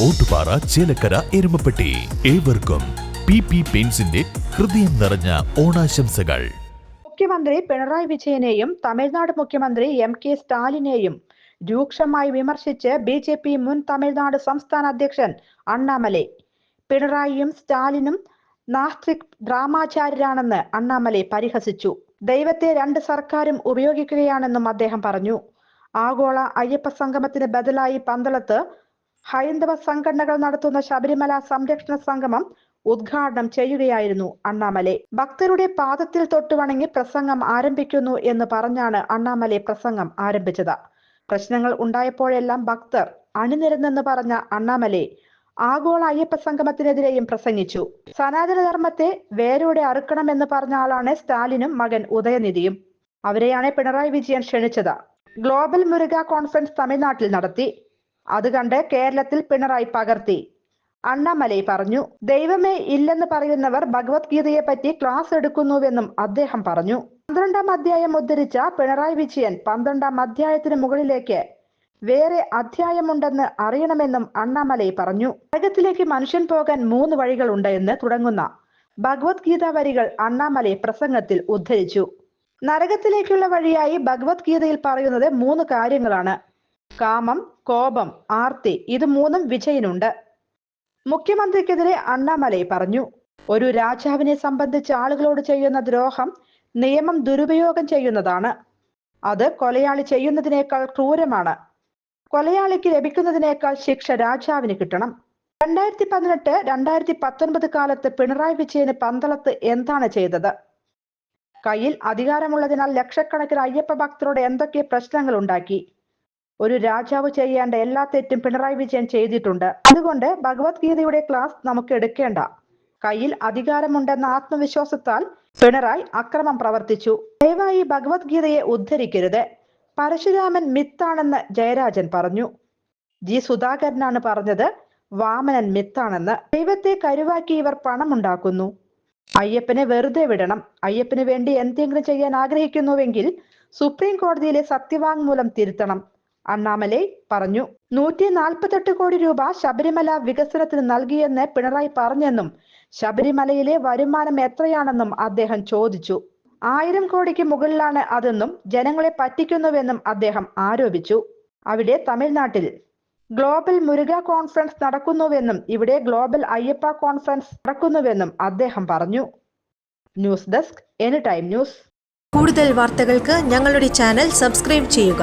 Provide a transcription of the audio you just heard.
Ottupara Chelakkara Erumapetty. ഏവർക്കും P P പെയിന്റ്സിന്റെ ഹൃദയം നിറഞ്ഞ ഓണാശംസകൾ. മുഖ്യമന്ത്രി പിണറായി വിജയനെയും തമിഴ്നാട് മുഖ്യമന്ത്രി എം കെ സ്റ്റാലിനെയും രൂക്ഷമായി വിമർശിച്ച് ബി ജെ പി മുൻ തമിഴ്നാട് സംസ്ഥാന അധ്യക്ഷൻ അണ്ണാമലൈ. പിണറായിയും സ്റ്റാലിനും നാസ്തിക് ഡ്രാമാചാര്യരാണെന്ന് അണ്ണാമലൈ പരിഹസിച്ചു. ദൈവത്തെ രണ്ട് സർക്കാരും ഉപയോഗിക്കുകയാണെന്നും അദ്ദേഹം പറഞ്ഞു. ആഗോള അയ്യപ്പ സംഗമത്തിന് ബദലായി പന്തളത്ത് ഹൈന്ദവ സംഘടനകൾ നടത്തുന്ന ശബരിമല സംരക്ഷണ സംഗമം ഉദ്ഘാടനം ചെയ്യുകയായിരുന്നു അണ്ണാമലെ. ഭക്തരുടെ പാദത്തിൽ തൊട്ടുവണങ്ങി പ്രസംഗം ആരംഭിക്കുന്നു എന്ന് പറഞ്ഞാണ് അണ്ണാമലെ പ്രസംഗം ആരംഭിച്ചത്. പ്രശ്നങ്ങൾ ഉണ്ടായപ്പോഴെല്ലാം ഭക്തർ അണിനിരന്നെന്ന് പറഞ്ഞ അണ്ണാമലെ ആഗോള അയ്യപ്പ സംഗമത്തിനെതിരെയും പ്രസംഗിച്ചു. സനാതനധർമ്മത്തെ വേരോടെ അറുക്കണമെന്ന് പറഞ്ഞ ആളാണ് സ്റ്റാലിനും മകൻ ഉദയനിധിയും. അവരെയാണ് പിണറായി വിജയൻ ക്ഷണിച്ചത്. ഗ്ലോബൽ മുരുക കോൺഫറൻസ് തമിഴ്നാട്ടിൽ നടത്തി. അത് കണ്ട് കേരളത്തിൽ പിണറായി പകർത്തി. അണ്ണാമലൈ പറഞ്ഞു ദൈവമേ ഇല്ലെന്ന് പറയുന്നവർ ഭഗവത്ഗീതയെ പറ്റി ക്ലാസ് എടുക്കുന്നുവെന്നും അദ്ദേഹം പറഞ്ഞു. പന്ത്രണ്ടാം അധ്യായം ഉദ്ധരിച്ച പിണറായി വിജയൻ പന്ത്രണ്ടാം അധ്യായത്തിന് മുകളിലേക്ക് വേറെ അധ്യായമുണ്ടെന്ന് അറിയണമെന്നും അണ്ണാമലൈ പറഞ്ഞു. നരകത്തിലേക്ക് മനുഷ്യൻ പോകാൻ മൂന്ന് വഴികളുണ്ട് എന്ന് തുടങ്ങുന്ന ഭഗവത്ഗീത വരികൾ അണ്ണാമലൈ പ്രസംഗത്തിൽ ഉദ്ധരിച്ചു. നരകത്തിലേക്കുള്ള വഴിയായി ഭഗവത്ഗീതയിൽ പറയുന്നത് മൂന്ന് കാര്യങ്ങളാണ്. കാമം കോപം ആർത്തി ഇത് മൂന്നും വിജയനുണ്ട്. മുഖ്യമന്ത്രിക്കെതിരെ അണ്ണാമലൈ പറഞ്ഞു ഒരു രാജാവിനെ സംബന്ധിച്ച് ആളുകളോട് ചെയ്യുന്ന ദ്രോഹം നിയമം ദുരുപയോഗം ചെയ്യുന്നതാണ്. അത് കൊലയാളി ചെയ്യുന്നതിനേക്കാൾ ക്രൂരമാണ്. കൊലയാളിക്ക് ലഭിക്കുന്നതിനേക്കാൾ ശിക്ഷ രാജാവിന് കിട്ടണം. രണ്ടായിരത്തി പതിനെട്ട് രണ്ടായിരത്തി പത്തൊൻപത് കാലത്ത് പിണറായി വിജയന് പന്തളത്ത് എന്താണ് ചെയ്തത്? കയ്യിൽ അധികാരമുള്ളതിനാൽ ലക്ഷക്കണക്കിന് അയ്യപ്പ ഭക്തരോട് എന്തൊക്കെ പ്രശ്നങ്ങൾ ഉണ്ടാക്കി? ഒരു രാജാവ് ചെയ്യേണ്ട എല്ലാ തെറ്റും പിണറായി വിജയൻ ചെയ്തിട്ടുണ്ട്. അതുകൊണ്ട് ഭഗവത്ഗീതയുടെ ക്ലാസ് നമുക്ക് എടുക്കേണ്ട. കയ്യിൽ അധികാരമുണ്ടെന്ന ആത്മവിശ്വാസത്താൽ പിണറായി അക്രമം പ്രവർത്തിച്ചു. ദയവായി ഭഗവത്ഗീതയെ ഉദ്ധരിക്കരുത്. പരശുരാമൻ മിത്താണെന്ന് ജയരാജൻ പറഞ്ഞു. ജി സുധാകരനാണ് പറഞ്ഞത് വാമനൻ മിത്താണെന്ന്. ദൈവത്തെ കരുവാക്കി ഇവർ പണം ഉണ്ടാക്കുന്നു അയ്യപ്പനെ വെറുതെ വിടണം. അയ്യപ്പന് വേണ്ടി എന്തെങ്കിലും ചെയ്യാൻ ആഗ്രഹിക്കുന്നുവെങ്കിൽ സുപ്രീം കോടതിയിലെ സത്യവാങ്മൂലം തിരുത്തണം. അണ്ണാമലൈ പറഞ്ഞു. നൂറ്റി നാൽപ്പത്തെട്ട് കോടി രൂപ ശബരിമല വികസനത്തിന് നൽകിയെന്ന് പിണറായി പറഞ്ഞെന്നും ശബരിമലയിലെ വരുമാനം എത്രയാണെന്നും അദ്ദേഹം ചോദിച്ചു. ആയിരം കോടിക്ക് മുകളിലാണ് അതെന്നും ജനങ്ങളെ പറ്റിക്കുന്നുവെന്നും അദ്ദേഹം ആരോപിച്ചു. അവിടെ തമിഴ്നാട്ടിൽ ഗ്ലോബൽ മുരുക കോൺഫറൻസ് നടക്കുന്നുവെന്നും ഇവിടെ ഗ്ലോബൽ അയ്യപ്പ കോൺഫറൻസ് നടക്കുന്നുവെന്നും അദ്ദേഹം പറഞ്ഞു. News desk any time news. കൂടുതൽ വാർത്തകൾക്ക് ഞങ്ങളുടെ ചാനൽ സബ്സ്ക്രൈബ് ചെയ്യുക.